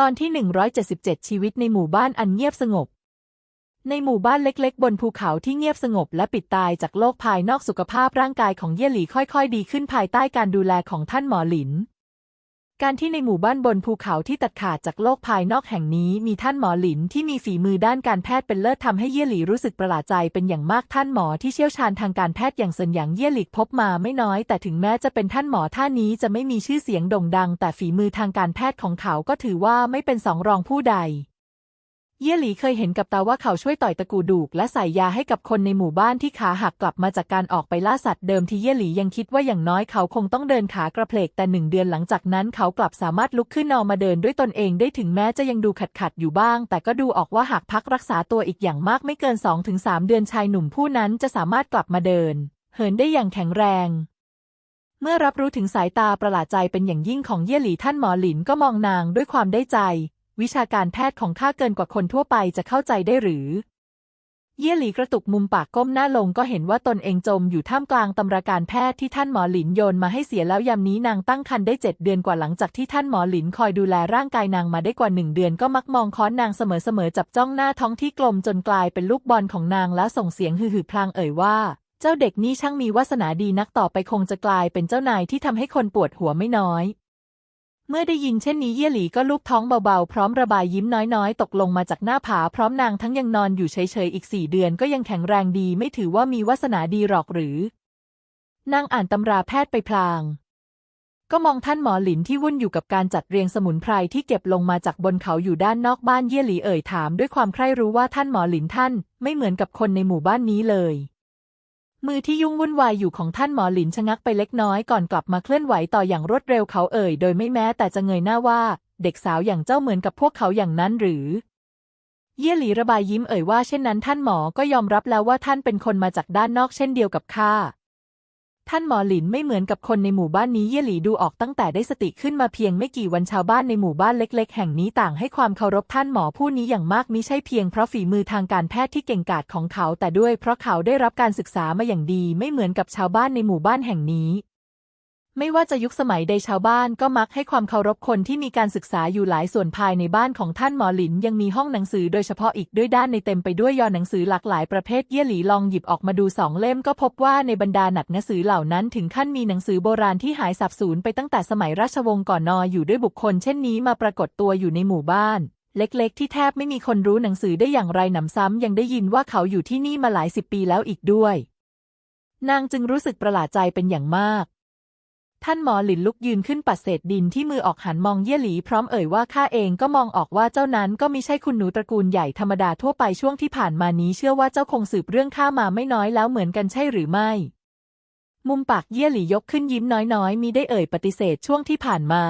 ตอนที่ 177 ชีวิตในหมู่บ้านอันเงียบสงบ ในหมู่บ้านเล็กๆ บนภูเขาที่เงียบสงบและปิดตายจากโลกภายนอกสุขภาพร่างกายของเย่หลี่ค่อยๆ ดีขึ้นภายใต้การดูแลของท่านหมอหลิน การที่ในหมู่บ้านบนภูเขาที่ตัดขาดจากโลกภายนอกแห่งนี้ มีท่านหมอหลินที่มีฝีมือด้านการแพทย์เป็นเลิศทำให้เย่หลี่รู้สึกประหลาดใจเป็นอย่างมากท่านหมอที่เชี่ยวชาญทางการแพทย์อย่างเซินหยางเย่หลี่พบมาไม่น้อย แต่ถึงแม้จะเป็นท่านหมอท่านนี้จะไม่มีชื่อเสียงโด่งดัง แต่ฝีมือทางการแพทย์ของเขาก็ถือว่าไม่เป็นสองรองผู้ใด เย่หลีเคยเห็นกับตาว่าเขาช่วยต่อยตะกูดูก และใส่ยาให้กับคนในหมู่บ้านที่ขาหักกลับมาจากการออกไปล่าสัตว์เดิมที่เย่หลียังคิดว่าอย่างน้อยเขาคงต้องเดินขากระเพลกแต่หนึ่งเดือนหลังจากนั้นเขากลับสามารถลุกขึ้นนอนมาเดินด้วยตนเองได้ถึงแม้จะยังดูขัดขัดอยู่บ้าง แต่ก็ดูออกว่าหากพักรักษาตัวอีกอย่างมากไม่เกิน 2-3 เดือนชายหนุ่มผู้นั้นจะสามารถกลับมาเดิน เหินได้อย่างแข็งแรงเมื่อรับรู้ถึงสายตาประหลาดใจเป็นอย่างยิ่งของเย่หลีท่านหมอหลินก็มองนางด้วยความได้ใจ วิชาการแพทย์ของข้าเกินกว่าคนทั่วไปจะเข้าใจได้หรือ เย่หลีกระตุกมุมปากก้มหน้าลงก็เห็นว่าตนเองจมอยู่ท่ามกลางตำราการแพทย์ที่ท่านหมอหลินโยนมาให้เสียแล้วยามนี้นางตั้งครรภ์ได้เจ็ดเดือนกว่าหลังจากที่ท่านหมอหลินคอยดูแลร่างกายนางมาได้กว่าหนึ่งเดือนก็มักมองค้อนนางเสมอๆจับจ้องหน้าท้องที่กลมจนกลายเป็นลูกบอลของนางแล้วส่งเสียงฮือๆพลางเอ่ยว่าเจ้าเด็กนี่ช่างมีวาสนาดีนักต่อไปคงจะกลายเป็นเจ้านายที่ทำให้คนปวดหัวไม่น้อย เมื่อได้ยินเช่นนี้เยี่ยหลีก็ลูบท้องเบาๆ พร้อมระบายยิ้มน้อยๆ ตกลงมาจากหน้าผา พร้อมนางทั้งยังนอนอยู่เฉยๆ อีกสี่เดือนก็ยังแข็งแรงดีไม่ถือว่ามีวาสนาดีหรอกหรือ นางอ่านตำราแพทย์ไปพลาง ก็มองท่านหมอหลินที่วุ่นอยู่กับการจัดเรียงสมุนไพรที่เก็บลงมาจากบนเขาอยู่ด้านนอกบ้านเยี่ยหลีเอ่ยถาม ด้วยความใคร่รู้ว่าท่านหมอหลินท่าน ไม่เหมือนกับคนในหมู่บ้านนี้เลย มือที่ยุ่งวุ่นวายอยู่ของท่านหมอหลินชะงักไปเล็กน้อยก่อนกลับมาเคลื่อนไหวต่ออย่างรวดเร็วเขาเอ่ย โดยไม่แม้แต่จะเงยหน้าว่า เด็กสาวอย่างเจ้าเหมือนกับพวกเขาอย่างนั้นหรือ เยี่ยหลีระบายยิ้มเอ่ยว่าเช่นนั้นท่านหมอก็ยอมรับแล้วว่าท่านเป็นคนมาจากด้านนอกเช่นเดียวกับข้า ท่านหมอหลินไม่เหมือนกับคนในหมู่บ้านนี้เย่หลีดูออกตั้งแต่ได้สติขึ้นมาเพียงไม่กี่วันชาวบ้านในหมู่บ้านเล็ก ๆ แห่งนี้ต่างให้ความเคารพท่านหมอผู้นี้อย่างมากมิใช่เพียงเพราะฝีมือทางการแพทย์ที่เก่งกาจของเขา แต่ด้วยเพราะเขาได้รับการศึกษามาอย่างดีไม่เหมือนกับชาวบ้านในหมู่บ้านแห่งนี้ ไม่ว่าจะยุคสมัยใดชาวบ้านก็มักให้ความเคารพคนที่มีการศึกษาอยู่หลายส่วนภายในบ้านของท่านหมอหลินยังมีห้องหนังสือโดยเฉพาะอีกด้วยด้านในเต็มไปด้วยยอหนังสือหลากหลายประเภทเย่หลีลองหยิบออกมาดูสองเล่มก็พบว่าในบรรดาหนักหนังสือเหล่านั้นถึงขั้นมีหนังสือโบราณที่หายสับสูญไปตั้งแต่สมัยราชวงศ์ก่อนนออยู่ด้วยบุคคล เช่นนี้มาปรากฏตัวอยู่ในหมู่บ้านเล็กๆ ที่แทบไม่มีคนรู้หนังสือได้อย่างไรหนำซ้ำยังได้ยินว่าเขาอยู่ที่นี่มาหลายสิบปีแล้วอีกด้วย นางจึงรู้สึกประหลาดใจเป็นอย่างมาก ท่านหมอหลินลุกยืนขึ้นปัดเศษดินที่มือออกหันมองเย่หลีพร้อมเอ่ยว่าข้าเองก็มองออกว่าเจ้านั้นก็มิใช่คุณหนูตระกูลใหญ่ธรรมดาทั่วไปช่วงที่ผ่านมานี้เชื่อว่าเจ้าคงสืบเรื่องข้ามาไม่น้อยแล้วเหมือนกันใช่หรือไม่ มุมปากเย่หลียกขึ้นยิ้มน้อยๆมีได้เอ่ยปฏิเสธช่วงที่ผ่านมา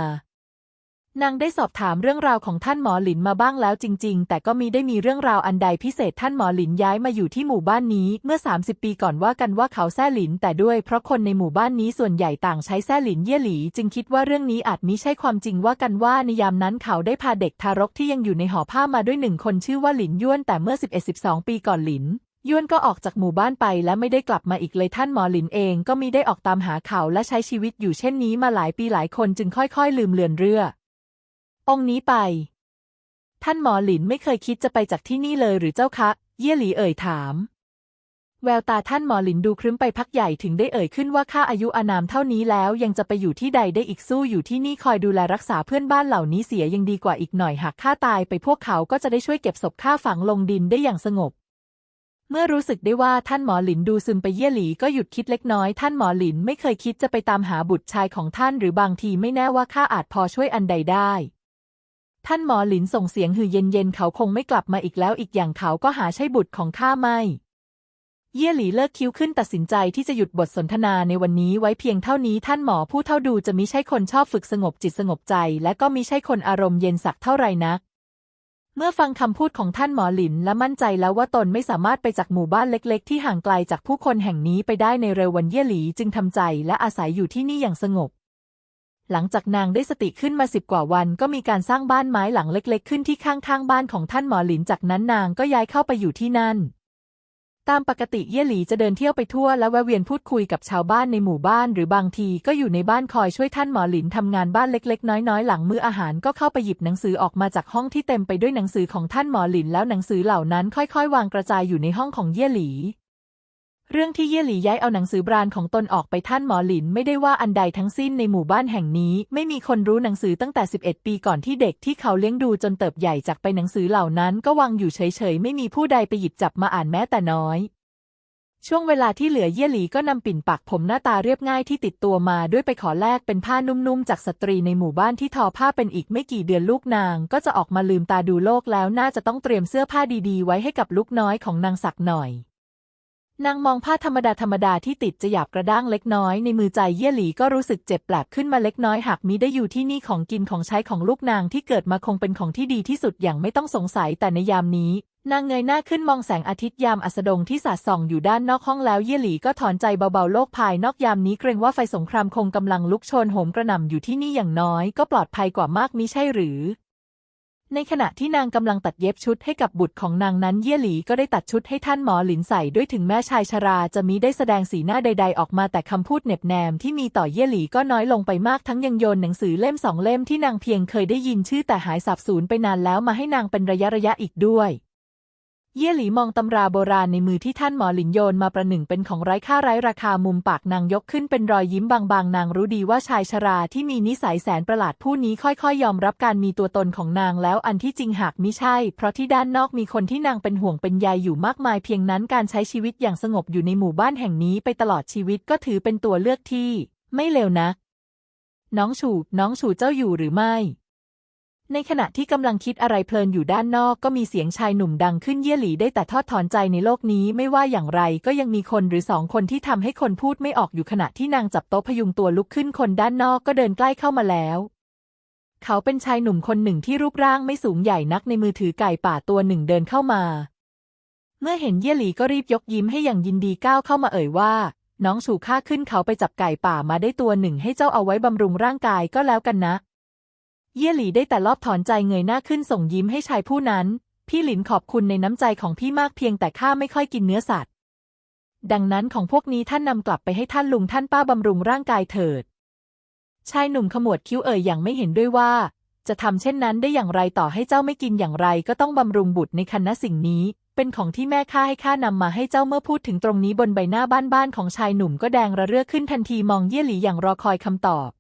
นางได้สอบถามเรื่องราวของท่านหมอหลินมาบ้างแล้วจริง ๆ แต่ก็มีได้มีเรื่องราวอันใดพิเศษท่านหมอหลินย้ายมาอยู่ที่หมู่บ้านนี้เมื่อ 30 ปีก่อนว่ากันว่าเขาแซ่หลิน แต่ด้วยเพราะคนในหมู่บ้านนี้ส่วนใหญ่ต่างใช้แซ่หลินเย่หลี จึงคิดว่าเรื่องนี้อาจมิใช่ความจริงว่ากันว่าในยามนั้นเขาได้พาเด็กทารกที่ยังอยู่ในห่อผ้ามาด้วยหนึ่งคนชื่อว่าหลินย้วนแต่เมื่อ 11-12 ปีก่อนหลินย้วนก็ออกจากหมู่บ้านไปและไม่ได้กลับมาอีกเลยท่านหมอหลินเองก็มิได้ออกตามหาเขาและใช้ชีวิตอยู่เช่นนี้มาหลายปีหลายคนจึงค่อยๆ ลืมเลือนเรือ องค์นี้ไป ท่านหมอหลินไม่เคยคิดจะไปจากที่นี่เลยหรือเจ้าคะ เย่หลีเอ่ยถาม แววตาท่านหมอหลินดูครึ้มไปพักใหญ่ถึงได้เอ่ยขึ้นว่าข้าอายุอานามเท่านี้แล้วยังจะไปอยู่ที่ใดได้อีกสู้อยู่ที่นี่คอยดูแลรักษาเพื่อนบ้านเหล่านี้เสียยังดีกว่าอีกหน่อยหากข้าตายไปพวกเขาก็จะได้ช่วยเก็บศพข้าฝังลงดินได้อย่างสงบเมื่อรู้สึกได้ว่าท่านหมอหลินดูซึมไปเย่หลีก็หยุดคิดเล็กน้อย ท่านหมอหลินไม่เคยคิดจะไปตามหาบุตรชายของท่านหรือบางทีไม่แน่ว่าข้าอาจพอช่วยอันใดได้ ท่านหมอหลินส่งเสียงหือเย็นๆเขาคงไม่กลับมาอีกแล้วอีกอย่างเขาก็หาใช่บุตรของข้าไม่ เย่หลีเลิกคิ้วขึ้นตัดสินใจที่จะหยุดบทสนทนาในวันนี้ไว้เพียงเท่านี้ท่านหมอผู้เท่าดูจะมิใช่คนชอบฝึกสงบจิตสงบใจ และก็มิใช่คนอารมณ์เย็นสักเท่าไหร่นัก เมื่อฟังคำพูดของท่านหมอหลินและมั่นใจแล้วว่าตนไม่สามารถไปจากหมู่บ้านเล็ก ๆ ที่ห่างไกลจากผู้คนแห่งนี้ไปได้ในเร็ววันเย่หลีจึงทำใจและอาศัยอยู่ที่นี่อย่างสงบ หลังจากนางได้สติขึ้นมาสิบกว่าวัน ก็มีการสร้างบ้านไม้หลังเล็ก ๆ ขึ้นที่ข้างๆบ้านของท่านหมอหลินจากนั้นนางก็ย้ายเข้าไปอยู่ที่นั่น ตามปกติเย่หลีจะเดินเที่ยวไปทั่วและแวะเวียนพูดคุยกับชาวบ้านในหมู่บ้าน หรือบางทีก็อยู่ในบ้านคอยช่วยท่านหมอหลินทำงานบ้านเล็ก ๆ น้อยๆ หลังมื้ออาหารก็เข้าไปหยิบหนังสือออกมาจากห้องที่เต็มไปด้วยหนังสือของท่านหมอหลินแล้วหนังสือเหล่านั้นค่อย ๆ วางกระจายอยู่ในห้องของเย่หลี เรื่องที่เย่หลีย้ายเอาหนังสือบรานของตนออกไปท่านหมอหลินไม่ได้ว่าอันใดทั้งสิ้นในหมู่บ้านแห่งนี้ ไม่มีคนรู้หนังสือตั้งแต่ 11 ปีก่อนที่เด็กที่เขาเลี้ยงดูจนเติบใหญ่จากไปหนังสือเหล่านั้นก็วางอยู่เฉยๆ ไม่มีผู้ใดไปหยิบจับมาอ่านแม้แต่น้อย ช่วงเวลาที่เหลือเย่หลีก็นำปิ่นปักผมหน้าตาเรียบง่ายที่ติดตัวมาด้วยไปขอแลกเป็นผ้านุ่มๆ จากสตรีในหมู่บ้านที่ทอผ้าเป็นอีกไม่กี่เดือนลูกนาง ก็จะออกมาลืมตาดูโลกแล้วน่าจะต้องเตรียมเสื้อผ้าดีๆ ไว้ให้กับลูกน้อยของนางสักหน่อย นางมองผ้าธรรมดาธรรมดาที่ติดจะหยาบกระด้างเล็กน้อยในมือใจเย่หลีก็รู้สึกเจ็บแปลบขึ้นมาเล็กน้อยหากมิได้อยู่ที่นี่ของกินของใช้ของลูกนางที่เกิดมาคงเป็นของที่ดีที่สุดอย่างไม่ต้องสงสัยแต่ในยามนี้ นางเงยหน้าขึ้นมองแสงอาทิตย์ยามอัสดงที่สาดส่องอยู่ด้านนอกห้องแล้วเย่หลีก็ถอนใจเบาๆโลกภายนอกยามนี้เกรงว่าไฟสงครามคงกำลังลุกโชนโหมกระหน่ำอยู่ที่นี่อย่างน้อยก็ปลอดภัยกว่ามากมิใช่หรือ ในขณะที่นางกำลังตัดเย็บชุดให้กับบุตรของนางนั้นเย่หลีก็ได้ตัดชุดให้ท่านหมอหลินใส่ด้วยถึงแม้ชายชราจะมิได้แสดงสีหน้าใด ๆ ออกมาแต่คำพูดเหน็บแนมที่มีต่อเย่หลีก็น้อยลงไปมากทั้งยังโยนหนังสือเล่มสองเล่มที่นางเพียงเคยได้ยินชื่อแต่หายสับสูญไปนานแล้วมาให้นางเป็นระยะระยะอีกด้วย เย่หลีมองตำราโบราณในมือที่ท่านหมอหลินโยนมาประหนึ่งเป็นของไร้ค่าไร้ราคามุมปากนางยกขึ้นเป็นรอยยิ้มบางๆ นางรู้ดีว่าชายชราที่มีนิสัยแสนประหลาดผู้นี้ค่อยๆ ยอมรับการมีตัวตนของนางแล้วอันที่จริงหากมิใช่ เพราะที่ด้านนอกมีคนที่นางเป็นห่วงเป็นใยอยู่มากมายเพียงนั้นการใช้ชีวิตอย่างสงบอยู่ในหมู่บ้านแห่งนี้ไปตลอดชีวิตก็ถือเป็นตัวเลือกที่ ไม่เลวนักน้องฉูน้องฉูเจ้าอยู่หรือไม่ ในขณะที่กำลังคิดอะไรเพลินอยู่ด้านนอกก็มีเสียงชายหนุ่มดังขึ้นเยี่ยหลีได้แต่ทอดถอนใจในโลกนี้ไม่ว่าอย่างไรก็ยังมีคนหรือสองคนที่ทำให้คนพูดไม่ออกอยู่ขณะที่นางจับโต๊ะพยุงตัวลุกขึ้นคนด้านนอกก็เดินใกล้เข้ามาแล้ว เขาเป็นชายหนุ่มคนหนึ่งที่รูปร่างไม่สูงใหญ่นักในมือถือไก่ป่าตัวหนึ่งเดินเข้ามา เมื่อเห็นเยี่ยหลีก็รีบยกยิ้มให้อย่างยินดีก้าวเข้ามาเอ่ยว่า น้องฉูข้าขึ้นเขาไปจับไก่ป่ามาได้ตัวหนึ่งให้เจ้าเอาไว้บำรุงร่างกายก็แล้วกันนะ เยี่ยหลีได้แต่รอบถอนใจเงยหน้าขึ้นส่งยิ้มให้ชายผู้นั้น พี่หลินขอบคุณในน้ำใจของพี่มากเพียงแต่ข้าไม่ค่อยกินเนื้อสัตว์ ดังนั้นของพวกนี้ท่านนำกลับไปให้ท่านลุงท่านป้าบำรุงร่างกายเถิด ชายหนุ่มขมวดคิ้วเอ่ยอย่างไม่เห็นด้วยว่า จะทำเช่นนั้นได้อย่างไรต่อให้เจ้าไม่กินอย่างไรก็ต้องบำรุงบุตรในคันนะสิ่งนี้ เป็นของที่แม่ข้าให้ข้านำมาให้เจ้าเมื่อพูดถึงตรงนี้บนใบหน้าบ้านๆของชายหนุ่มก็แดงระเรื่อขึ้นทันทีมองเยี่ยหลีอย่างรอคอยคำตอบ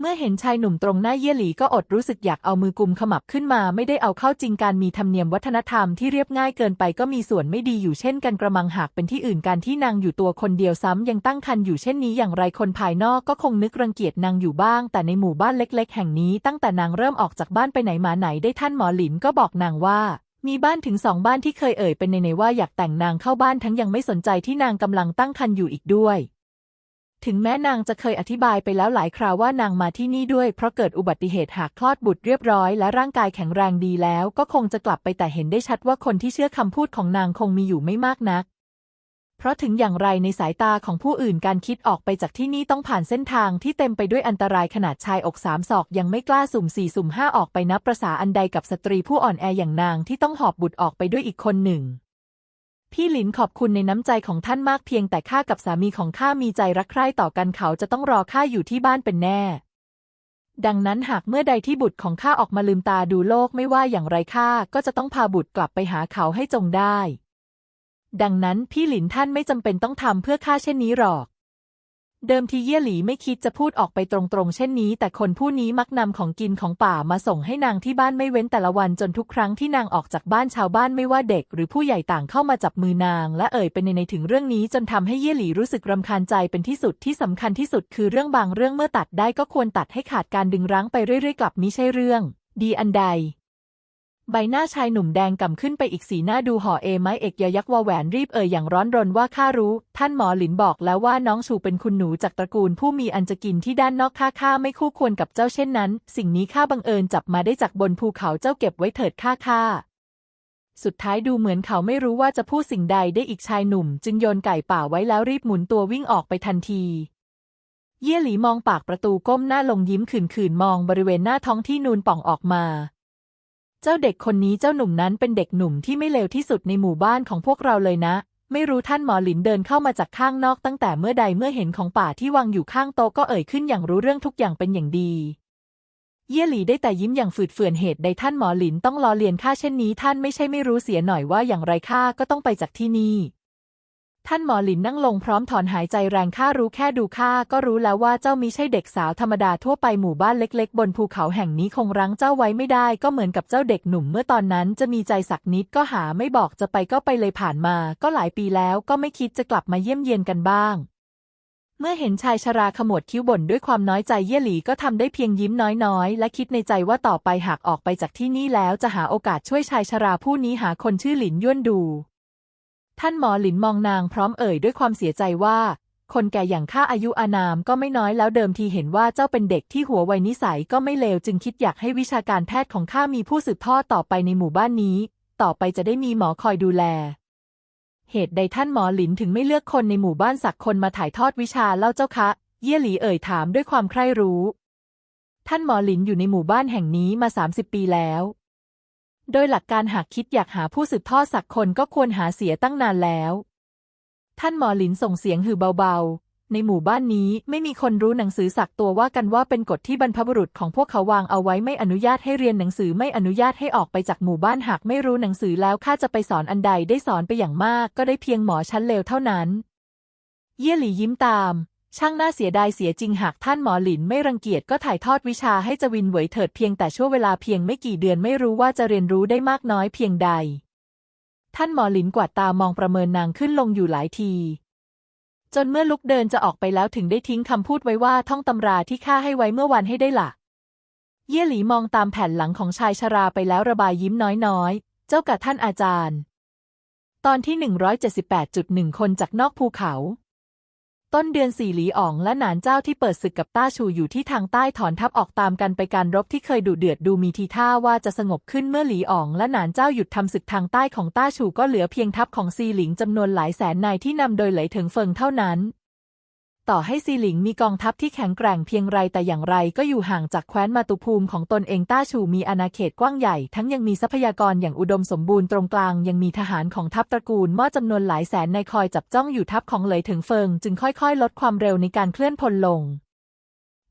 เมื่อเห็นชายหนุ่มตรงหน้าเยี่ยหลีก็อดรู้สึกอยากเอามือกุมขมับขึ้นมา ไม่ได้เอาเข้าจริงการมีธรรมเนียมวัฒนธรรมที่เรียบง่ายเกินไปก็มีส่วนไม่ดีอยู่เช่นกันกระมังหากเป็นที่อื่นการที่นางอยู่ตัวคนเดียวซ้ำยังตั้งคันอยู่เช่นนี้อย่างไรคนภายนอกก็คงนึกรังเกียจนางอยู่บ้าง แต่ในหมู่บ้านเล็ก ๆ แห่งนี้ตั้งแต่นางเริ่มออกจากบ้านไปไหนมาไหนได้ท่านหมอหลินก็บอกนางว่ามีบ้านถึงสองบ้านที่เคยเอ่ยเป็นในในว่าอยากแต่งนางเข้าบ้านทั้งยังไม่สนใจที่นางกำลังตั้งคันอยู่อีกด้วย ถึงแม้นางจะเคยอธิบายไปแล้วหลายคราวว่านางมาที่นี่ด้วย เพราะเกิดอุบัติเหตุหากคลอดบุตรเรียบร้อยและร่างกายแข็งแรงดีแล้ว ก็คงจะกลับไปแต่เห็นได้ชัดว่าคนที่เชื่อคำพูดของนางคงมีอยู่ไม่มากนัก เพราะถึงอย่างไรในสายตาของผู้อื่นการคิดออกไปจากที่นี่ต้องผ่านเส้นทางที่เต็มไปด้วยอันตรายขนาดชายอกสามศอกยังไม่กล้าสุ่มสี่สุ่มห้าออกไปนับประษาอันใดกับสตรีผู้อ่อนแออย่างนางที่ต้องหอบบุตรออกไปด้วยอีกคนหนึ่ง พี่หลินขอบคุณในน้ำใจของท่านมากเพียงแต่ข้ากับสามีของข้ามีใจรักใคร่ต่อกันเขาจะต้องรอข้าอยู่ที่บ้านเป็นแน่ ดังนั้นหากเมื่อใดที่บุตรของข้าออกมาลืมตาดูโลกไม่ว่าอย่างไรข้าก็จะต้องพาบุตรกลับไปหาเขาให้จงได้ ดังนั้นพี่หลินท่านไม่จำเป็นต้องทำเพื่อข้าเช่นนี้หรอก เดิมทีเย่หลีไม่คิดจะพูดออกไปตรงๆ เช่นนี้ แต่คนผู้นี้มักนำของกินของป่ามาส่งให้นางที่บ้านไม่เว้นแต่ละวันจนทุกครั้งที่นางออกจากบ้านชาวบ้านไม่ว่าเด็ก หรือผู้ใหญ่ต่างเข้ามาจับมือนาง และเอ่ยเป็นในในถึงเรื่องนี้จนทำให้เย่หลีรู้สึกรำคาญใจเป็นที่สุดที่สำคัญที่สุดคือเรื่องบางเรื่องเมื่อตัดได้ก็ควรตัดให้ขาดการดึงรั้งไปเรื่อยๆ กลับมิใช่เรื่อง ดีอันใด ใบหน้าชายหนุ่มแดงก่ำขึ้นไปอีกสีหน้าดูห่อเอไม้เอกยยักษ์วาแหวนรีบเอ่ยอย่างร้อนรนว่าข้ารู้ ท่านหมอหลินบอกแล้วว่าน้องชูเป็นคุณหนูจากตระกูลผู้มีอันจะกินที่ด้านนอกข้าข้าไม่คู่ควรกับเจ้าเช่นนั้น สิ่งนี้ข้าบังเอิญจับมาได้จากบนภูเขาเจ้าเก็บไว้เถิดข้าข้าสุดท้ายดูเหมือนเขาไม่รู้ว่าจะพูดสิ่งใดได้อีกชายหนุ่ม จึงโยนไก่ป่าไว้แล้วรีบหมุนตัววิ่งออกไปทันทีเยี่ยหลีมองปากประตูก้มหน้าลงยิ้มขื่นๆมองบริเวณหน้าท้องที่นูนป่องออกมา เจ้าเด็กคนนี้เจ้าหนุ่มนั้นเป็นเด็กหนุ่มที่ไม่เลวที่สุดในหมู่บ้านของพวกเราเลยนะ ไม่รู้ท่านหมอหลินเดินเข้ามาจากข้างนอกตั้งแต่เมื่อใดเมื่อเห็นของป่าที่วางอยู่ข้างโต๊ะก็เอ่ยขึ้นอย่างรู้เรื่องทุกอย่างเป็นอย่างดี เย่หลีได้แต่ยิ้มอย่างฝืดเฟือนเหตุใดท่านหมอหลินต้องล้อเลียนข้าเช่นนี้ ท่านไม่ใช่ไม่รู้เสียหน่อยว่าอย่างไรข้าก็ต้องไปจากที่นี่ ท่านหมอหลินนั่งลงพร้อมถอนหายใจแรงข้ารู้แค่ดูข้าก็รู้แล้วว่าเจ้ามิใช่เด็กสาวธรรมดาทั่วไปหมู่บ้านเล็กๆ บนภูเขาแห่งนี้คงรั้งเจ้าไว้ไม่ได้ ก็เหมือนกับเจ้าเด็กหนุ่มเมื่อตอนนั้นจะมีใจสักนิดก็หาไม่บอกจะไปก็ไปเลยผ่านมา ก็หลายปีแล้วก็ไม่คิดจะกลับมาเยี่ยมเยียนกันบ้าง เมื่อเห็นชายชราขมวดคิ้วบ่นด้วยความน้อยใจเย่หลีก็ทำได้เพียงยิ้มน้อยๆ และคิดในใจว่าต่อไปหากออกไปจากที่นี่แล้วจะหาโอกาสช่วยชายชราผู้นี้หาคนชื่อหลินย่วนดู ท่านหมอหลินมองนางพร้อมเอ่ยด้วยความเสียใจว่า คนแก่อย่างข้าอายุอานามก็ไม่น้อยแล้วเดิมทีเห็นว่าเจ้าเป็นเด็กที่หัวไวนิสัยก็ไม่เลวจึงคิดอยากให้วิชาการแพทย์ของข้ามีผู้สืบทอดต่อไปในหมู่บ้านนี้ ต่อไปจะได้มีหมอคอยดูแล เหตุใดท่านหมอหลินถึงไม่เลือกคนในหมู่บ้านสักคนมาถ่ายทอดวิชาเล่าเจ้าคะ เย่หลีเอ่ยถามด้วยความใคร่รู้ ท่านหมอหลินอยู่ในหมู่บ้านแห่งนี้มา 30 ปีแล้ว โดยหลักการหากคิดอยากหาผู้สืบทอดสักคนก็ควรหาเสียตั้งนานแล้ว ท่านหมอหลินส่งเสียงหือเบาๆ ในหมู่บ้านนี้ไม่มีคนรู้หนังสือสักตัวว่ากันว่าเป็นกฎที่บรรพบุรุษของพวกเขาวางเอาไว้ไม่อนุญาตให้เรียนหนังสือไม่อนุญาตให้ออกไปจากหมู่บ้านหากไม่รู้หนังสือแล้วข้าจะไปสอนอันใดได้สอนไปอย่างมาก ก็ได้เพียงหมอชั้นเลวเท่านั้น เย่หลี่ยิ้มตาม ช่างน่าเสียดายเสียจริงหากท่านหมอหลินไม่รังเกียจก็ถ่ายทอดวิชาให้จวินเหวยเถิดเพียงแต่ช่วงเวลาเพียงไม่กี่เดือนไม่รู้ว่าจะเรียนรู้ได้มากน้อยเพียงใด ท่านหมอหลินกวาดตามองประเมินนางขึ้นลงอยู่หลายที จนเมื่อลุกเดินจะออกไปแล้วถึงได้ทิ้งคำพูดไว้ว่าท่องตำราที่ข้าให้ไว้เมื่อวันให้ได้ละ่ะ เย่หลีมองตามแผ่นหลังของชายชราไปแล้วระบายยิ้มน้อยๆ เจ้ากับท่านอาจารย์ ตอนที่ 178.1 คนจากนอกภูเขา ต้นเดือนสี่หลีอ๋องและหนานเจ้าที่เปิดศึกกับต้าชูอยู่ที่ทางใต้ถอนทัพออกตามกันไปการรบที่เคยดุเดือดดูมีทีท่าว่าจะสงบขึ้นเมื่อหลีอ๋องและหนานเจ้าหยุดทำศึกทางใต้ของต้าชูก็เหลือเพียงทัพของซีหลิงจำนวนหลายแสนนายที่นำโดยเหลยถึงเฟิงเท่านั้น ต่อให้ซีหลิงมีกองทัพที่แข็งแกร่งเพียงไรแต่อย่างไรก็อยู่ห่างจากแคว้นมาตุภูมิของตนเองต้าชูมีอาณาเขตกว้างใหญ่ ทั้งยังมีทรัพยากรอย่างอุดมสมบูรณ์ตรงกลางยังมีทหารของทัพตระกูลม่อจำนวนหลายแสนในคอยจับจ้องอยู่ทัพของเหลยถึงเฟิง จึงค่อยๆ ลดความเร็วในการเคลื่อนพลลง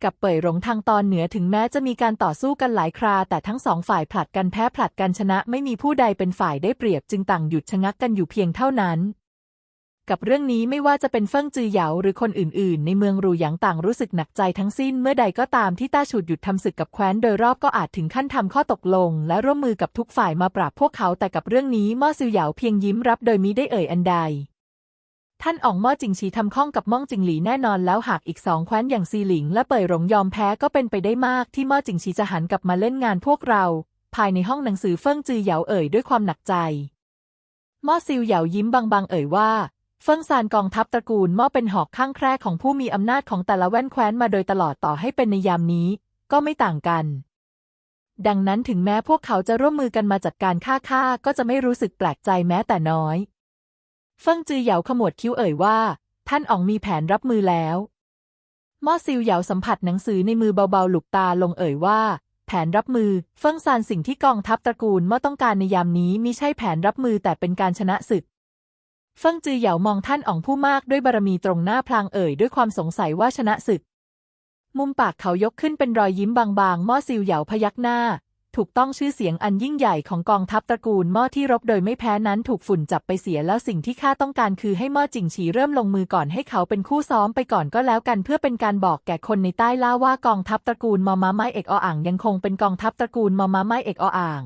กับเป่ยหลงทางตอนเหนือถึงแม้จะมีการต่อสู้กันหลายครา แต่ทั้งสองฝ่ายผลัดกันแพ้ผลัดกันชนะไม่มีผู้ใดเป็นฝ่ายได้เปรียบจึงต่างหยุดชะงักกันอยู่เพียงเท่านั้น กับเรื่องนี้ไม่ว่าจะเป็นเฟิ่งจือเหยาหรือคนอื่นๆ ในเมืองรูหยางต่างรู้สึกหนักใจทั้งสิ้นเมื่อใดก็ตามที่ต้าฉุดหยุดทำศึกกับแคว้นโดยรอบก็อาจถึงขั้นทำข้อตกลง และร่วมมือกับทุกฝ่ายมาปราบพวกเขาแต่กับเรื่องนี้ม่อซิวเหยาเพียงยิ้มรับโดยมิได้เอ่ยอันใด ท่านอ๋องม่อจิงชีทำข้องกับม่องจิงหลีแน่นอนแล้วหากอีกสองแคว้นอย่างซีหลิง และเป่ยหลงยอมแพ้ก็เป็นไปได้มากที่ม่อจิงชีจะหันกลับมาเล่นงานพวกเรา ภายในห้องหนังสือเฟิ่งจือเหยาเอ่ยด้วยความหนักใจม่อซิวเหยายิ้มบางๆเอ่ยว่า เฟิ่งซานกองทัพตระกูลม่อเป็นหอกข้างแคร่ของผู้มีอำนาจของแต่ละแว่นแคว้นมาโดยตลอดต่อให้เป็นในยามนี้ ก็ไม่ต่างกัน ดังนั้นถึงแม้พวกเขาจะร่วมมือกันมาจัดการฆ่าข้าก็จะไม่รู้สึกแปลกใจแม้แต่น้อย เฟิ่งจือเหยาขมวดคิ้วเอ่ยว่า ท่านอ๋องมีแผนรับมือแล้วม่อซิวเหยาสัมผัสหนังสือในมือเบาๆหลุกตาลงเอ่ยว่า แผนรับมือ เฟิ่งซานสิ่งที่กองทัพตระกูลม่อต้องการในยามนี้มิใช่แผนรับมือแต่เป็นการชนะศึก เฟิ่งจือเหยามองท่านอ๋องผู้มากด้วยบารมีตรงหน้าพลางเอ่ยด้วยความสงสัยว่าชนะศึก มุมปากเขายกขึ้นเป็นรอยยิ้มบางๆม่อซิวเหยาพยักหน้า ถูกต้องชื่อเสียงอันยิ่งใหญ่ของกองทัพตระกูลม่อที่รบโดยไม่แพ้นั้นถูกฝุ่นจับไปเสียแล้วสิ่งที่ข้าต้องการคือให้ม่อจิงฉีเริ่มลงมือก่อนให้เขาเป็นคู่ซ้อมไปก่อนก็แล้วกันเพื่อเป็นการบอกแก่คนในใต้ล่าว่ากองทัพตระกูลมอม้าไม้เอกออ่างยังคงเป็นกองทัพตระกูลมอม้าไม้เอกออ่าง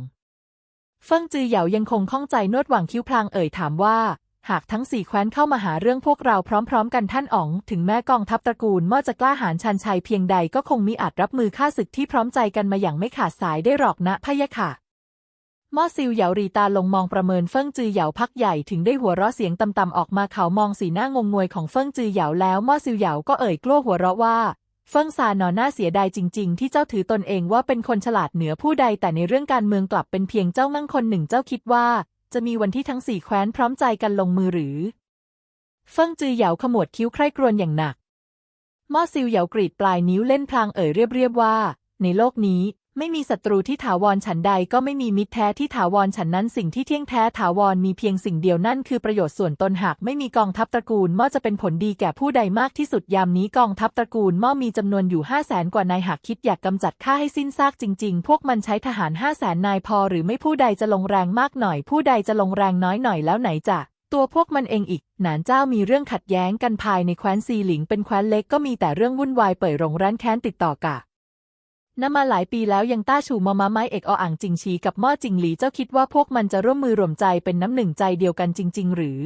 เฟิ่งจือเหยายังคงข้องใจนวดหว่างคิ้วพลางเอ่ยถามว่า หากทั้งสี่แคว้นเข้ามาหาเรื่องพวกเราพร้อม ๆ กันท่านอ๋อง ถึงแม้กองทัพตระกูลม่อจะกล้าหาญชันชัยเพียงใดก็คงมีอาจรับมือฆ่าศึกที่พร้อมใจกันมาอย่างไม่ขาดสายได้หรอกนะพะยะค่ะม่อซิวเหยารีตาลงมองประเมินเฟิ่งจือเหยาพักใหญ่ถึงได้หัวเราะเสียงต่ำๆออกมาเขามองสีหน้างงงวยของเฟิ่งจือเหยาแล้วม่อซิวเหยาก็เอ่ยกลั้วหัวเราะว่าเฟิ่งซานหนอหน้าเสียดายจริง ๆ ที่เจ้าถือตนเองว่าเป็นคนฉลาดเหนือผู้ใดแต่ในเรื่องการเมืองกลับเป็นเพียงเจ้ามั่งคนหนึ่งเจ้าคิดว่า จะมีวันที่ทั้งสี่แคว้นพร้อมใจกันลงมือหรือ เฟิ่งจือเหยาขมวดคิ้วใคร่ครวญอย่างหนักม่อซิวเหยากรีดปลายนิ้วเล่นพลางเอ่ยเรียบๆว่า ในโลกนี้ ไม่มีศัตรูที่ถาวรฉันใดก็ไม่มีมิตรแท้ที่ถาวรฉันนั้นสิ่งที่เที่ยงแท้ถาวรมีเพียงสิ่งเดียวนั่นคือประโยชน์ส่วนตนหากไม่มีกองทัพตระกูลม่อจะเป็นผลดีแก่ผู้ใดมากที่สุดยามนี้กองทัพตระกูลม่อมีจำนวนอยู่ห้าแสนกว่านายหากคิดอยากกำจัดข้าให้สิ้นซากจริง ๆ พวกมันใช้ทหารห้าแสนนายพอหรือไม่ผู้ใดจะลงแรงมากหน่อย ผู้ใดจะลงแรงน้อยหน่อยแล้วไหนจะตัวพวกมันเองอีก หนานเจ้ามีเรื่องขัดแย้งกันภายในแคว้นซีหลิงเป็นแคว้นเล็กก็มีแต่เรื่องวุ่นวายเปิดโรงร้านแค้นติดต่อกะ นำมาหลายปีแล้วยังต้าชูมอมาไม้เอกออ่างจิงชีกับม่อจิงหลีเจ้าคิดว่าพวกมันจะร่วมมือรวมใจเป็นน้ำหนึ่งใจเดียวกันจริง ๆ หรือ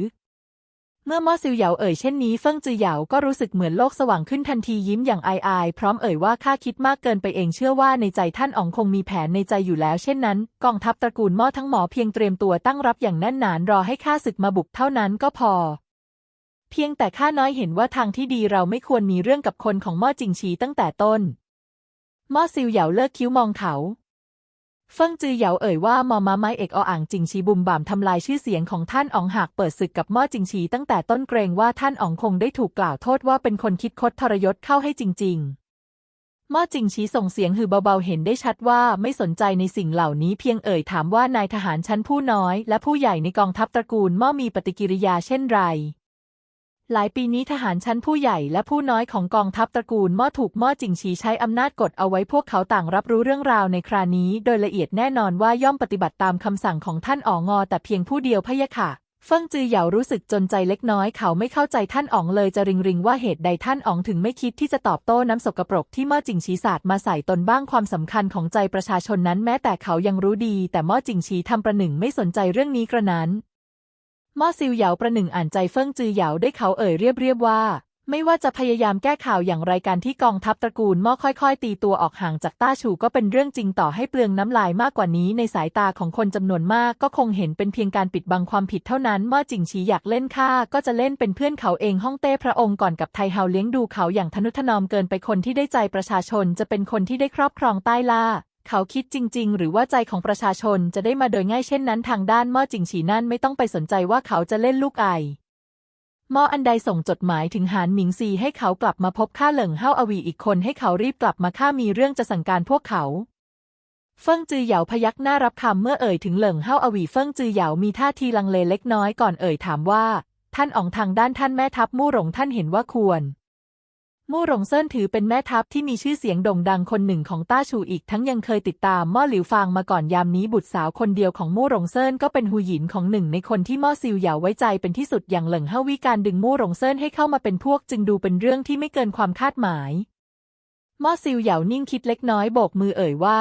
เมื่อม่อซิวเหยาเอ่ยเช่นนี้เฟิ่งจือเหยาก็รู้สึกเหมือนโลกสว่างขึ้นทันทียิ้มอย่างอายๆพร้อมเอ่ยว่าข้าคิดมากเกินไปเองเชื่อว่าในใจท่านอ๋องคงมีแผนในใจอยู่แล้ว เช่นนั้น กองทัพตระกูลม่อทั้งหมอเพียงเตรียมตัวตั้งรับอย่างแน่นหนานรอให้ข้าศึกมาบุกเท่านั้นก็พอเพียงแต่ข้าน้อยเห็นว่าทางที่ดีเราไม่ควรมีเรื่องกับคนของม่อจิงชีตั้งแต่ต้น ม่อซิวเหยาเลิกคิ้วมองเขาเฟิงจือเหยาเอ่ยว่ามอมาไม้เอกออ่างจิงชีบุมบ่ามทำลายชื่อเสียงของท่านอ๋องหากเปิดศึกกับม่อจิงชีตั้งแต่ต้นเกรงว่าท่านอ๋องคงได้ถูกกล่าวโทษว่าเป็นคนคิดคดทรยศเข้าให้จริง ๆม่อจิงชีส่งเสียงหือเบาๆเห็นได้ชัดว่าไม่สนใจในสิ่งเหล่านี้เพียงเอ่ยถามว่านายทหารชั้นผู้น้อย และผู้ใหญ่ในกองทัพตระกูลม่อมีปฏิกิริยาเช่นไร หลายปีนี้ทหารชั้นผู้ใหญ่และผู้น้อยของกองทัพตระกูลม่อถูกม่อจิงชีใช้อำนาจกดเอาไว้พวกเขาต่างรับรู้เรื่องราวในครานี้ โดยละเอียดแน่นอนว่าย่อมปฏิบัติตามคำสั่งของท่านอ๋องอ แต่เพียงผู้เดียวพะยะค่ะเฟิงจือเหยารู้สึกจนใจเล็กน้อยเขาไม่เข้าใจท่านอ๋องเลยจะริงริงว่าเหตุใดท่านอ๋องถึงไม่คิดที่จะตอบโต้น้ำสกปรกที่ม่อจิงชีศาสตร์มาใส่ตนบ้างความสำคัญของใจประชาชนนั้นแม้แต่เขายังรู้ดี แต่ม่อจิงชีทำประหนึ่งไม่สนใจเรื่องนี้กระนั้น ม่อซิวเหยาประหนึ่งอ่านใจเฟิ่งจือเหยาได้เขาเอ่ยเรียบเรียบว่า ไม่ว่าจะพยายามแก้ข่าวอย่างไรการที่กองทัพตระกูลม่อค่อยๆ ตีตัวออกห่างจากต้าชูก็เป็นเรื่องจริงต่อให้เปลืองน้ำลายมากกว่านี้ในสายตาของคนจำนวนมากก็คงเห็นเป็นเพียงการปิดบังความผิดเท่านั้นม่อจิงฉีอยากเล่นข้าก็จะเล่นเป็นเพื่อนเขาเองฮ่องเต้พระองค์ก่อนกับไทเฮาเลี้ยงดูเขาอย่างทนุถนอมเกินไปคนที่ได้ใจประชาชนจะเป็นคนที่ได้ครอบครองใต้ล่า เขาคิดจริง ๆ หรือว่าใจของประชาชนจะได้มาโดยง่ายเช่นนั้นทางด้านม่อจิงฉีนั่นไม่ต้องไปสนใจว่าเขาจะเล่นลูกไอม่ออันใดส่งจดหมายถึงหานหมิงซีให้เขากลับมาพบข้าเหลิงเฮาอวีอีกคนให้เขารีบกลับมาข้ามีเรื่องจะสั่งการพวกเขาเฟิ่งจือเหยาพยักหน้ารับคำเมื่อเอ่ยถึงเหลิงเฮาอวีเฟิ่งจือเหยามีท่าทีลังเลเล็กน้อยก่อนเอ่ยถามว่า ท่านอองทางด้านท่านแม่ทัพมู่หลงท่านเห็นว่าควร มู่หลงเซินถือเป็นแม่ทัพที่มีชื่อเสียงโด่งดังคนหนึ่งของต้าชูอีกทั้งยังเคยติดตามม่อหลิวฟางมาก่อนยามนี้บุตรสาวคนเดียวของมู่หลงเซินก็เป็นหูหยินของหนึ่งในคนที่ม่อซิวเหยาไว้ใจเป็นที่สุดอย่างเหลิงเฮาวิการดึงมู่หลงเซินให้เข้ามาเป็นพวกจึงดูเป็นเรื่องที่ไม่เกินความคาดหมายม่อซิวเหยานิ่งคิดเล็กน้อยโบกมือเอ่ยว่า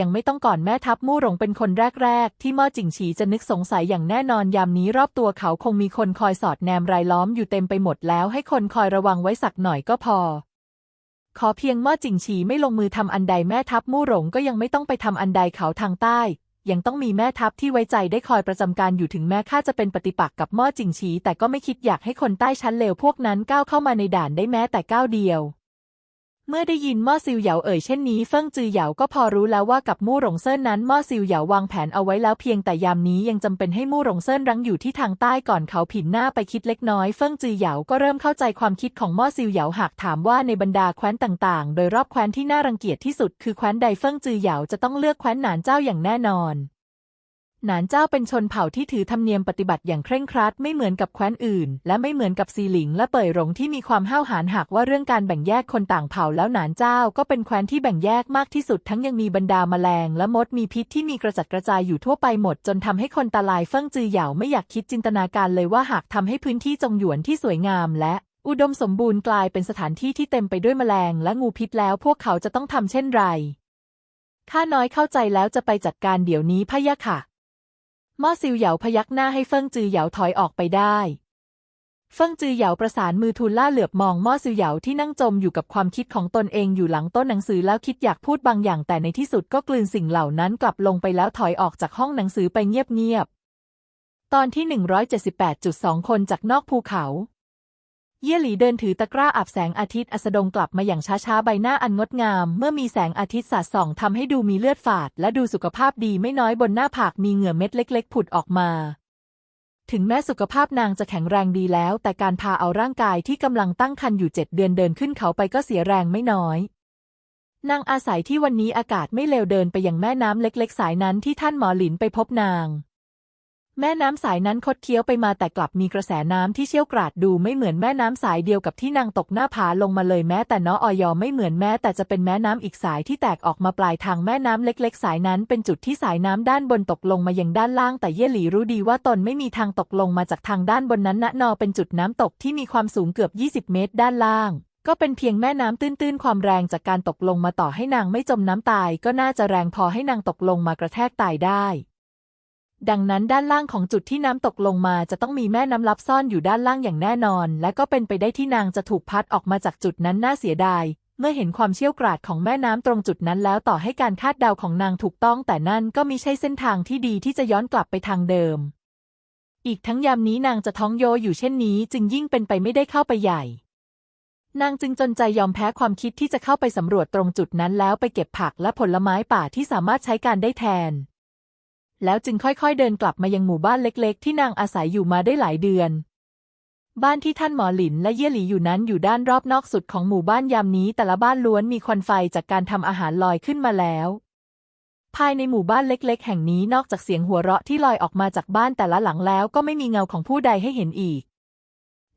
ยังไม่ต้องก่อนแม่ทัพมู่หลงเป็นคนแรก ๆ ที่ม่อจิงฉีจะนึกสงสัยอย่างแน่นอนยามนี้รอบตัวเขาคงมีคนคอยสอดแนมรายล้อมอยู่เต็มไปหมดแล้วให้คนคอยระวังไว้สักหน่อยก็พอ ขอเพียงม่อจิงฉีไม่ลงมือทำอันใดแม่ทัพมู่หลงก็ยังไม่ต้องไปทำอันใดเขาทางใต้ ยังต้องมีแม่ทัพที่ไว้ใจได้คอยประจำการอยู่ถึงแม้ข้าจะเป็นปฏิปักษ์กับม่อจิงฉีแต่ก็ไม่คิดอยากให้คนใต้ชั้นเลวพวกนั้นก้าวเข้ามาในด่านได้แม้แต่ก้าวเดียว เมื่อได้ยินม่อซิวเหยาเอ่ยเช่นนี้เฟิ่งจือเหยาก็พอรู้แล้วว่ากับมู่หลงเซินนั้นม่อซิวเหยาวางแผนเอาไว้แล้วเพียงแต่ยามนี้ยังจำเป็นให้มู่หลงเซินรั้งอยู่ที่ทางใต้ก่อนเขาผินหน้าไปคิดเล็กน้อยเฟิ่งจือเหยาก็เริ่มเข้าใจความคิดของม่อซิวเหยาหากถามว่าในบรรดาแคว้นต่างๆ โดยรอบแคว้นที่น่ารังเกียจที่สุดคือแคว้นใดเฟิ่งจือเหยาจะต้องเลือกแคว้นหนานเจ้าอย่างแน่นอน หนานเจ้าเป็นชนเผ่าที่ถือธรรมเนียมปฏิบัติอย่างเคร่งครัดไม่เหมือนกับแคว้นอื่น และไม่เหมือนกับซีหลิงและเป่ยหลงที่มีความห้าวหาญหากว่าเรื่องการแบ่งแยกคนต่างเผ่าแล้วหนานเจ้าก็เป็นแคว้นที่แบ่งแยกมากที่สุดทั้งยังมีบรรดาแมลง และมดมีพิษที่มีกระจัดกระจายอยู่ทั่วไปหมด จนทำให้คนตาลายเฟิ่งจือเหยาไม่อยากคิดจินตนาการเลยว่าหากทำให้พื้นที่จงหยวนที่สวยงามและอุดมสมบูรณ์กลายเป็นสถานที่ที่เต็มไปด้วยแมลงและงูพิษแล้วพวกเขาจะต้องทำเช่นไรข้าน้อยเข้าใจแล้วจะไปจัดการเดี๋ยวนี้พะยะค่ะ ม่อซิวเหยาพยักหน้าให้เฟิ่งจือเหยาถอยออกไปได้เฟิ่งจือเหยาประสานมือทูลล่าเหลือบมองม่อซิวเหยาที่นั่งจมอยู่กับความคิดของตนเองอยู่หลังต้นหนังสือแล้วคิดอยากพูดบางอย่างแต่ในที่สุดก็กลืนสิ่งเหล่านั้นกลับลงไปแล้วถอยออกจากห้องหนังสือไปเงียบๆตอนที่ 178.2 คนจากนอกภูเขา เยี่หลีเดินถือตะกร้าอาบแสงอาทิตย์อัสดงกลับมาอย่างช้าๆ ใบหน้าอันงดงาม เมื่อมีแสงอาทิตย์สาดส่องทำให้ดูมีเลือดฝาด และดูสุขภาพดีไม่น้อยบนหน้าผากมีเหงื่อเม็ดเล็ก ๆ ผุดออกมา ถึงแม้สุขภาพนางจะแข็งแรงดีแล้ว แต่การพาเอาร่างกายที่กำลังตั้งครรภ์อยู่เจ็ดเดือนเดินขึ้นเขาไปก็เสียแรงไม่น้อยนางอาศัยที่วันนี้อากาศไม่เลวเดินไปยังแม่น้ำเล็ก ๆ สายนั้นที่ท่านหมอหลินไปพบนาง แม่น้ำสายนั้นคดเคี้ยวไปมาแต่กลับมีกระแสน้ำที่เชี่ยวกราดดูไม่เหมือนแม่น้ำสายเดียวกับที่นางตกหน้าผาลงมาเลยแม้แต่น้อออยอไม่เหมือนแม้แต่จะเป็นแม่น้ำอีกสายที่แตกออกมาปลายทางแม่น้ำเล็ก ๆ สายนั้นเป็นจุดที่สายน้ำด้านบนตกลงมายังด้านล่างแต่เย่หลีรู้ดีว่าตนไม่มีทางตกลงมาจากทางด้านบนนั้นนะนอเป็นจุดน้ำตกที่มีความสูงเกือบ 20 เมตร ด้านล่างก็เป็นเพียงแม่น้ำตื้นๆ ความแรงจากการตกลงมาต่อให้นางไม่จมน้ำตาย ก็น่าจะแรงพอให้นางตกลงมากระแทกตายได้ ดังนั้นด้านล่างของจุดที่น้ำตกลงมาจะต้องมีแม่น้ำลับซ่อนอยู่ด้านล่างอย่างแน่นอน และก็เป็นไปได้ที่นางจะถูกพัดออกมาจากจุดนั้นน่าเสียดาย เมื่อเห็นความเชี่ยวกราดของแม่น้ำตรงจุดนั้นแล้วต่อให้การคาดเดาของนางถูกต้อง แต่นั่นก็มิใช่เส้นทางที่ดีที่จะย้อนกลับไปทางเดิม อีกทั้งยามนี้นางจะท้องโยอยู่เช่นนี้จึงยิ่งเป็นไปไม่ได้เข้าไปใหญ่ นางจึงจนใจยอมแพ้ความคิดที่จะเข้าไปสำรวจตรงจุดนั้นแล้วไปเก็บผักและผลไม้ป่าที่สามารถใช้การได้แทน แล้วจึงค่อยๆเดินกลับมายังหมู่บ้านเล็ก ๆ ที่นางอาศัยอยู่มาได้หลายเดือน บ้านที่ท่านหมอหลินและเย่หลีอยู่นั้นอยู่ด้านรอบนอกสุดของหมู่บ้านยามนี้ แต่ละบ้านล้วนมีควันไฟจากการทำอาหารลอยขึ้นมาแล้ว ภายในหมู่บ้านเล็ก ๆ แห่งนี้นอกจากเสียงหัวเราะที่ลอยออกมาจากบ้านแต่ละหลังแล้วก็ไม่มีเงาของผู้ใดให้เห็นอีก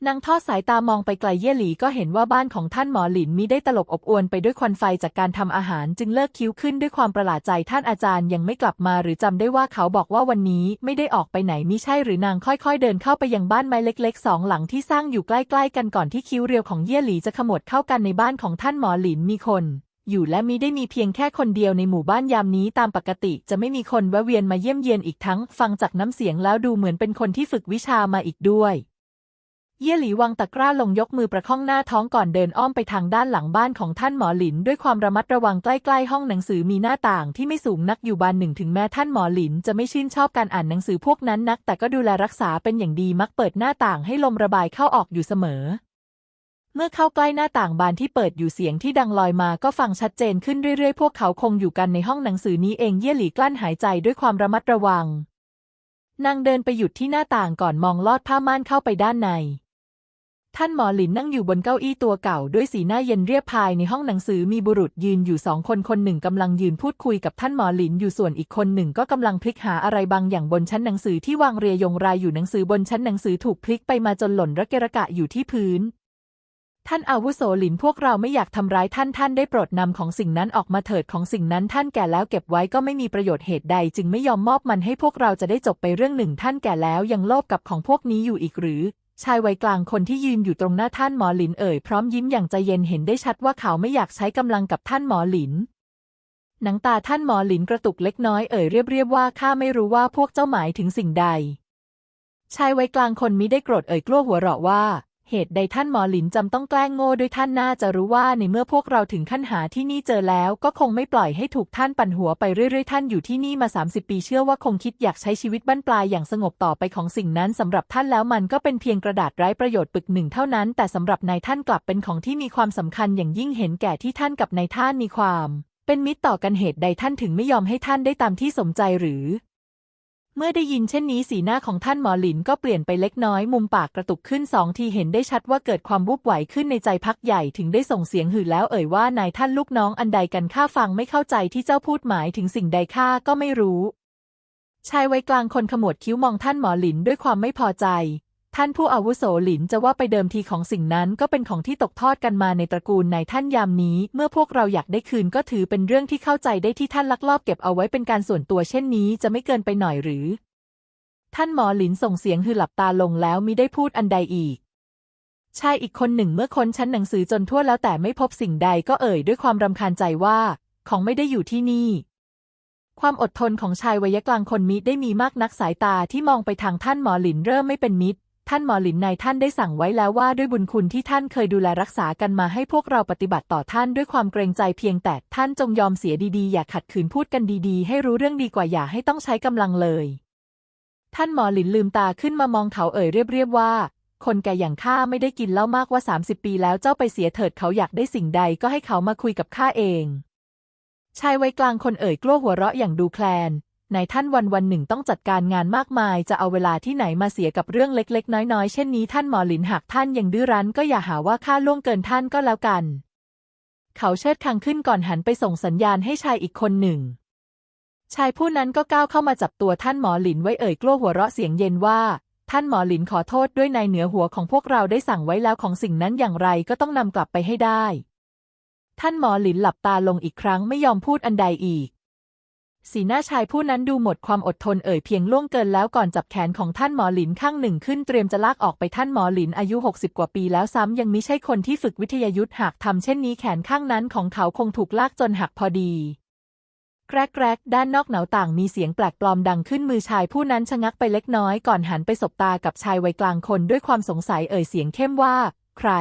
นางทอดสายตามองไปไกลเย่หลีก็เห็นว่าบ้านของท่านหมอหลินมิได้ตลบอบอวนไปด้วยควันไฟจากการทำอาหารจึงเลิกคิ้วขึ้นด้วยความประหลาดใจท่านอาจารย์ยังไม่กลับมาหรือจำได้ว่าเขาบอกว่าวันนี้ไม่ได้ออกไปไหนมิใช่หรือนางค่อยๆ เดินเข้าไปยังบ้านไม้เล็กๆสองหลังที่สร้างอยู่ใกล้ๆ กันก่อนที่คิ้วเรียวของเย่หลีจะขมวดเข้ากันในบ้านของท่านหมอหลินมีคนอยู่และมิได้มีเพียงแค่คนเดียวในหมู่บ้านยามนี้ตามปกติจะไม่มีคนแวะเวียนมาเยี่ยมเยียนอีกทั้ง ฟังจากน้ำเสียงแล้วดูเหมือนเป็นคนที่ฝึกวิชามาอีกด้วย เย่หลีวางตะกร้าลงยกมือประคองหน้าท้องก่อนเดินอ้อมไปทางด้านหลังบ้านของท่านหมอหลิน ด้วยความระมัดระวังใกล้ๆห้องหนังสือมีหน้าต่างที่ไม่สูงนักอยู่บานหนึ่งถึงแม้ท่านหมอหลินจะไม่ชื่นชอบการอ่านหนังสือพวกนั้นนัก แต่ก็ดูแลรักษาเป็นอย่างดีมักเปิดหน้าต่างให้ลมระบายเข้าออกอยู่เสมอ เมื่อเข้าใกล้หน้าต่างบานที่เปิดอยู่เสียงที่ดังลอยมาก็ฟังชัดเจนขึ้นเรื่อยๆ พวกเขาคงอยู่กันในห้องหนังสือนี้เองเย่หลีกลั้นหายใจด้วยความระมัดระวังนางเดินไปหยุดที่หน้าต่างก่อนมองลอดผ้าม่านเข้าไปด้านใน ท่านหมอหลินนั่งอยู่บนเก้าอี้ตัวเก่าด้วยสีหน้าเย็นเรียบภายในห้องหนังสือมีบุรุษยืนอยู่สองคนคนหนึ่งกำลังยืนพูดคุยกับท่านหมอหลินอยู่ส่วนอีกคนหนึ่งก็กำลังพลิกหาอะไรบางอย่างบนชั้นหนังสือที่วางเรียยงรายอยู่หนังสือบนชั้นหนังสือถูกพลิกไปมาจนหล่นระเกระกะอยู่ที่พื้น ท่านอาวุโสหลินพวกเราไม่อยากทำร้ายท่านท่านได้โปรดนำของสิ่งนั้นออกมาเถิดของสิ่งนั้นท่านแก่แล้วเก็บไว้ก็ไม่มีประโยชน์เหตุใด จึงไม่ยอมมอบมันให้พวกเราจะได้จบไปเรื่องหนึ่ง ท่านแก่แล้วยังโลภกับของพวกนี้อยู่อีกหรือ ชายวัยกลางคนที่ยืนอยู่ตรงหน้าท่านหมอหลินเอ่ยพร้อมยิ้มอย่างใจเย็นเห็นได้ชัดว่าเขาไม่อยากใช้กำลังกับท่านหมอหลิน หนังตาท่านหมอหลินกระตุกเล็กน้อยเอ่ยเรียบๆว่าข้าไม่รู้ว่าพวกเจ้าหมายถึงสิ่งใด ชายวัยกลางคนมิได้โกรธเอ่ยกลัวหัวเราะว่า เหตุใดท่านหมอหลินจำต้องแกล้งโง่ด้วยท่านน่าจะรู้ว่าในเมื่อพวกเราถึงขั้นหาที่นี่เจอแล้ว ก็คงไม่ปล่อยให้ถูกท่านปั่นหัวไปเรื่อยๆ ท่านอยู่ที่นี่มา 30 ปีเชื่อว่าคงคิดอยากใช้ชีวิตบั้นปลายอย่างสงบต่อไปของสิ่งนั้นสำหรับท่านแล้วมันก็เป็นเพียงกระดาษไร้ประโยชน์ปึกหนึ่งเท่านั้น แต่สำหรับนายท่านกลับเป็นของที่มีความสำคัญอย่างยิ่งเห็นแก่ที่ท่านกับนายท่านมีความ เป็นมิตรต่อกันเหตุใดท่านถึงไม่ยอมให้ท่านได้ตามที่สมใจหรือ เมื่อได้ยินเช่นนี้สีหน้าของท่านหมอหลินก็เปลี่ยนไปเล็กน้อยมุมปากกระตุกขึ้นสองทีเห็นได้ชัดว่าเกิดความวุบไหวขึ้นในใจพักใหญ่ถึงได้ส่งเสียงหือแล้วเอ่ยว่านายท่านลูกน้องอันใดกันข้าฟังไม่เข้าใจที่เจ้าพูดหมายถึงสิ่งใดข้าก็ไม่รู้ ชายวัยกลางคนขมวดคิ้วมองท่านหมอหลินด้วยความไม่พอใจ ท่านผู้อาวุโสหลินจะว่าไปเดิมทีของสิ่งนั้นก็เป็นของที่ตกทอดกันมาในตระกูลนายท่านยามนี้ เมื่อพวกเราอยากได้คืนก็ถือเป็นเรื่องที่เข้าใจได้ที่ท่านลักลอบเก็บเอาไว้เป็นการส่วนตัวเช่นนี้จะไม่เกินไปหน่อยหรือ ท่านหมอหลินส่งเสียงฮือหลับตาลงแล้วมิได้พูดอันใดอีกชายอีกคนหนึ่งเมื่อค้นชั้นหนังสือจนทั่วแล้วแต่ไม่พบสิ่งใดก็เอ่ยด้วยความรำคาญใจว่า ของไม่ได้อยู่ที่นี่ ความอดทนของชายวัยกลางคนมิได้มีมากนักสายตาที่มองไปทางท่านหมอหลินเริ่มไม่เป็นมิตร ท่านหมอหลินนายท่านได้สั่งไว้แล้วว่าด้วยบุญคุณที่ท่านเคยดูแลรักษากันมาให้พวกเราปฏิบัติต่อท่านด้วยความเกรงใจเพียงแต่ท่านจงยอมเสียดีๆ อย่าขัดขืนพูดกันดีๆ ให้รู้เรื่องดีกว่าอย่าให้ต้องใช้กำลังเลย ท่านหมอหลินลืมตาขึ้นมามองเขาเอ่ยเรียบๆว่า คนแก่อย่างข้าไม่ได้กินเหล้ามากว่า 30 ปีแล้วเจ้าไปเสียเถิดเขาอยากได้สิ่งใดก็ให้เขามาคุยกับข้าเองชายวัยกลางคนเอ่ยกลัวหัวเราะอย่างดูแคลน นายท่านวันวันหนึ่งต้องจัดการงานมากมาย จะเอาเวลาที่ไหนมาเสียกับเรื่องเล็ก ๆ น้อย ๆ เช่นนี้ท่านหมอหลินหากท่านยังดื้อรั้นก็อย่าหาว่าข้าล่วงเกินท่านก็แล้วกัน เขาเชิดคางขึ้นก่อนหันไปส่งสัญญาณให้ชายอีกคนหนึ่ง ชายผู้นั้นก็ก้าวเข้ามาจับตัวท่านหมอหลินไว้เอ่ยกลั้วหัวเราะเสียงเย็นว่า ท่านหมอหลินขอโทษด้วยในเหนือหัวของพวกเราได้สั่งไว้แล้วของสิ่งนั้นอย่างไรก็ต้องนำกลับไปให้ได้ ท่านหมอหลินหลับตาลงอีกครั้งไม่ยอมพูดอันใดอีก สีหน้าชายผู้นั้นดูหมดความอดทนเอ่ยเพียงล่วงเกินแล้วก่อนจับแขนของท่านหมอหลินข้างหนึ่งขึ้นเตรียมจะลากออกไปท่านหมอหลินอายุ 60 กว่าปีแล้วซ้ำยังมิใช่คนที่ฝึกวิทยายุทธ์หากทำเช่นนี้แขนข้างนั้นของเขาคงถูกลากจนหักพอดีแกรกแกรกด้านนอกหนาต่างมีเสียงแปลกปลอมดังขึ้นมือชายผู้นั้นชะงักไปเล็กน้อยก่อนหันไปสบตากับชายวัยกลางคนด้วยความสงสัยเอ่ยเสียงเข้มว่า ใคร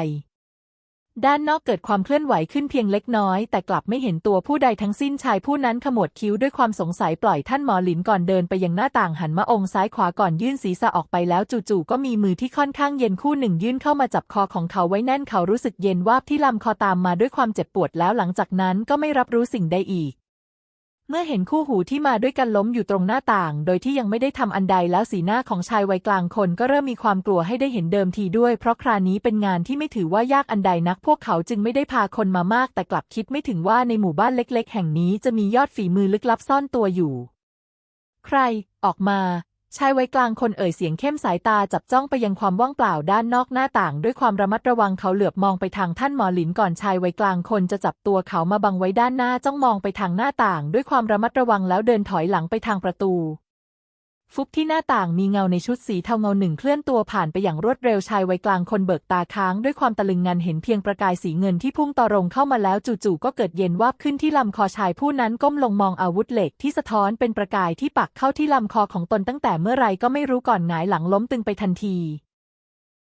ด้านนอกเกิดความเคลื่อนไหวขึ้นเพียงเล็กน้อย แต่กลับไม่เห็นตัวผู้ใดทั้งสิ้นชายผู้นั้นขมวดคิ้วด้วยความสงสัยปล่อยท่านหมอหลินก่อนเดินไปยังหน้าต่างหันมาองค์ซ้ายขวาก่อนยื่นศีรษะออกไปแล้วจู่ๆก็มีมือที่ค่อนข้างเย็นคู่หนึ่งยื่นเข้ามาจับคอของเขาไว้แน่นเขารู้สึกเย็นวาบที่ลำคอตามมาด้วยความเจ็บปวดแล้วหลังจากนั้นก็ไม่รับรู้สิ่งใดอีก เมื่อเห็นคู่หูที่มาด้วยกันล้มอยู่ตรงหน้าต่าง โดยที่ยังไม่ได้ทำอันใดแล้วสีหน้าของชายวัยกลางคนก็เริ่มมีความกลัวให้ได้เห็นเดิมทีด้วย เพราะคราวนี้เป็นงานที่ไม่ถือว่ายากอันใดนัก พวกเขาจึงไม่ได้พาคนมามาก แต่กลับคิดไม่ถึงว่าในหมู่บ้านเล็ก ๆ แห่งนี้จะมียอดฝีมือลึกลับซ่อนตัวอยู่ ใคร ออกมา ชายวัยกลางคนเอ่ยเสียงเข้มสายตาจับจ้องไปยังความว่างเปล่าด้านนอกหน้าต่าง ด้วยความระมัดระวังเขาเหลือบมองไปทางท่านหมอหลินก่อนชายวัยกลางคนจะจับตัวเขามาบังไว้ด้านหน้าจ้องมองไปทางหน้าต่าง ด้วยความระมัดระวังแล้วเดินถอยหลังไปทางประตู ฟุบที่หน้าต่างมีเงาในชุดสีเทาเงาหนึ่งเคลื่อนตัวผ่านไปอย่างรวดเร็วชายวัยกลางคนเบิกตาค้างด้วยความตะลึงงันเห็นเพียงประกายสีเงินที่พุ่งต่อรงเข้ามาแล้วจู่ๆก็เกิดเย็นวาบขึ้นที่ลำคอชายผู้นั้นก้มลงมองอาวุธเหล็กที่สะท้อนเป็นประกายที่ปักเข้าที่ลำคอของตนตั้งแต่เมื่อไรก็ไม่รู้ก่อนหงายหลังล้มตึงไปทันที